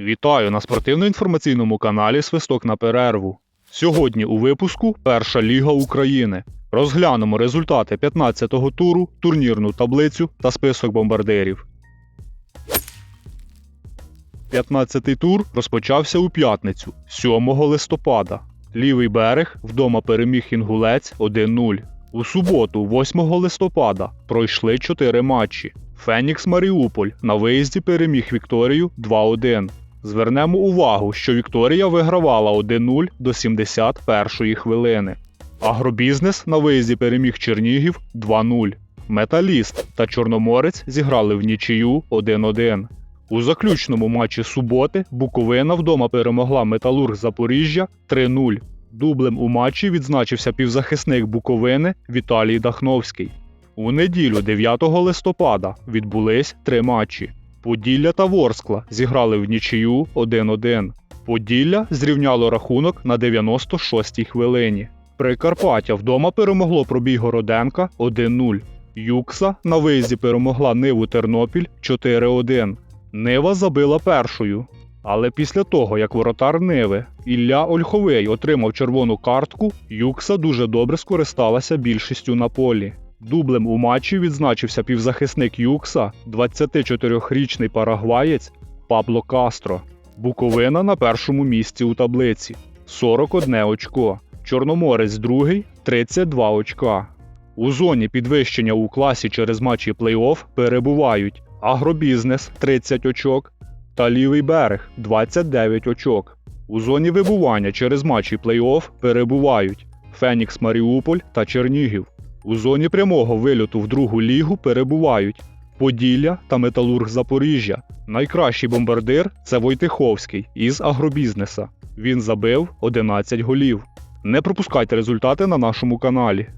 Вітаю на спортивно-інформаційному каналі Свисток на перерву. Сьогодні у випуску Перша Ліга України. Розглянемо результати 15-го туру, турнірну таблицю та список бомбардирів. 15-й тур розпочався у п'ятницю, 7 листопада. Лівий берег вдома переміг Інгулець 1-0. У суботу, 8 листопада, пройшли 4 матчі. Фенікс Маріуполь на виїзді переміг Вікторію 2-1. Звернемо увагу, що Вікторія вигравала 1-0 до 71-ї хвилини. Агробізнес на виїзді переміг Чернігів 2-0. Металіст та Чорноморець зіграли в нічию 1-1. У заключному матчі суботи Буковина вдома перемогла Металург Запоріжжя 3-0. Дублем у матчі відзначився півзахисник Буковини Віталій Дахновський. У неділю 9 листопада відбулись три матчі. Поділля та Ворскла зіграли в нічию 1-1. Поділля зрівняло рахунок на 96-й хвилині. Прикарпаття вдома перемогло пробій Городенка 1-0. Юкса на виїзді перемогла Ниву Тернопіль 4-1. Нива забила першою. Але після того, як воротар Ниви Ілля Ольховий отримав червону картку, Юкса дуже добре скористалася більшістю на полі. Дублем у матчі відзначився півзахисник Юкса, 24-річний парагваєць Пабло Кастро. Буковина на першому місці у таблиці 41 очко. Чорноморець другий 32 очка. У зоні підвищення у класі через матчі плей-офф перебувають Агробізнес 30 очок та лівий берег 29 очок. У зоні вибування через матчі плей-офф перебувають Фенікс Маріуполь та Чернігів. У зоні прямого вильоту в другу лігу перебувають Поділля та Металург Запоріжжя. Найкращий бомбардир це Войтиховський із агробізнеса. Він забив 11 голів. Не пропускайте результати на нашому каналі.